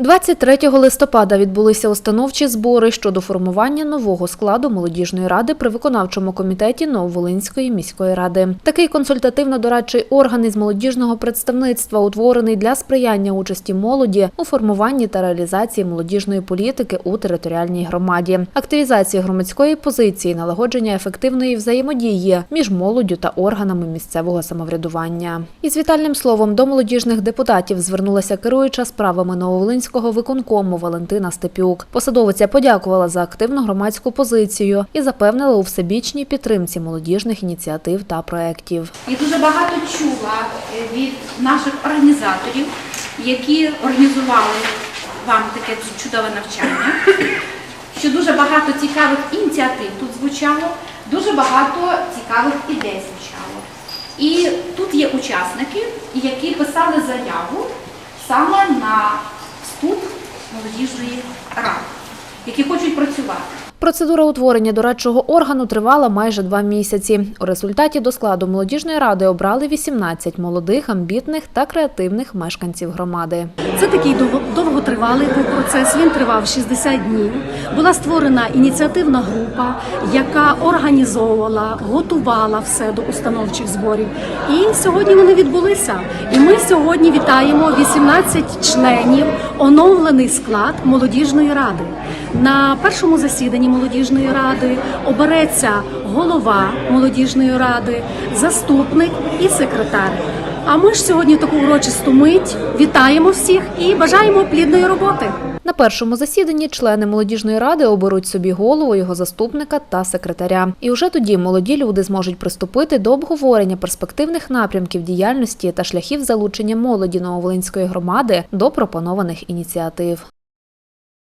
23 листопада відбулися установчі збори щодо формування нового складу молодіжної ради при виконавчому комітеті Нововолинської міської ради. Такий консультативно-дорадчий орган із молодіжного представництва утворений для сприяння участі молоді у формуванні та реалізації молодіжної політики у територіальній громаді, активізації громадської позиції, налагодження ефективної взаємодії між молоддю та органами місцевого самоврядування. Із вітальним словом до молодіжних депутатів звернулася керуюча справами Нововолинського виконкому Валентина Степюк. Посадовиця подякувала за активну громадську позицію і запевнила у всебічній підтримці молодіжних ініціатив та проєктів. І дуже багато чула е, від наших організаторів, які організували вам таке чудове навчання, що дуже багато цікавих ініціатив тут звучало, дуже багато цікавих ідей звучало. І тут є учасники, які писали заяву саме на молодіжної ради, які хочуть працювати. Процедура утворення дорадчого органу тривала майже два місяці. У результаті до складу молодіжної ради обрали 18 молодих, амбітних та креативних мешканців громади. Це такий дов- довготривалий був процес. Він тривав 60 днів. Була створена ініціативна група, яка організовувала, готувала все до установчих зборів. І сьогодні вони відбулися. І ми сьогодні вітаємо 18 членів, оновлений склад молодіжної ради. На першому засіданні молодіжної ради обереться голова молодіжної ради, заступник і секретар. А ми ж сьогодні таку урочисту мить вітаємо всіх і бажаємо плідної роботи. На першому засіданні члени молодіжної ради оберуть собі голову, його заступника та секретаря. І вже тоді молоді люди зможуть приступити до обговорення перспективних напрямків діяльності та шляхів залучення молоді Нововолинської громади до пропонованих ініціатив.